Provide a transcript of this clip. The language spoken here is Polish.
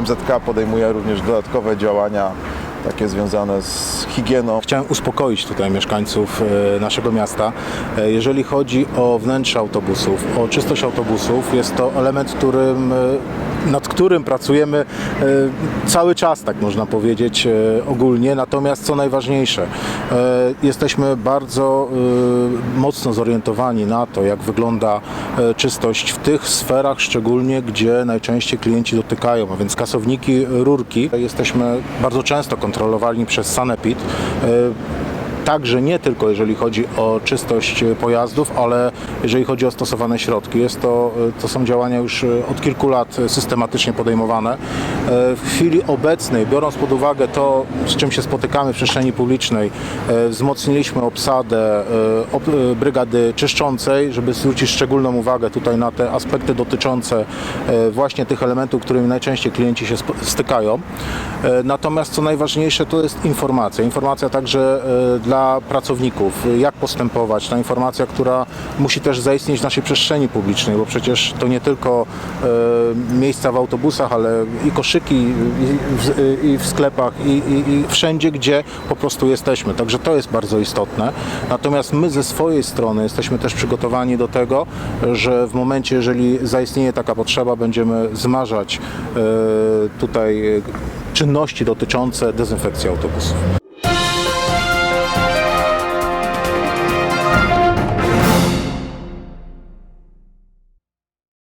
MZK podejmuje również dodatkowe działania takie związane z higieną. Chciałem uspokoić tutaj mieszkańców e, naszego miasta. E, Jeżeli chodzi o wnętrze autobusów, o czystość autobusów, jest to element, którym, e, nad którym pracujemy cały czas, tak można powiedzieć ogólnie. Natomiast co najważniejsze, jesteśmy bardzo mocno zorientowani na to, jak wygląda czystość w tych sferach, szczególnie gdzie najczęściej klienci dotykają, a więc kasowniki, rurki. Jesteśmy bardzo często kontrolowani przez Sanepid. E, Także nie tylko jeżeli chodzi o czystość e, pojazdów, ale jeżeli chodzi o stosowane środki. Jest to, e, to są działania już e, od kilku lat e, systematycznie podejmowane. W chwili obecnej, biorąc pod uwagę to, z czym się spotykamy w przestrzeni publicznej, wzmocniliśmy obsadę ob- brygady czyszczącej, żeby zwrócić szczególną uwagę tutaj na te aspekty dotyczące właśnie tych elementów, którymi najczęściej klienci się stykają. Natomiast co najważniejsze to jest informacja. Informacja także dla pracowników, jak postępować. Ta informacja, która musi też zaistnieć w naszej przestrzeni publicznej, bo przecież to nie tylko e, miejsca w autobusach, ale i koszyki i w, i w sklepach i, i, i wszędzie, gdzie po prostu jesteśmy. Także to jest bardzo istotne. Natomiast my ze swojej strony jesteśmy też przygotowani do tego, że w momencie, jeżeli zaistnieje taka potrzeba, będziemy zmarzać e, tutaj czynności dotyczące dezynfekcji autobusów.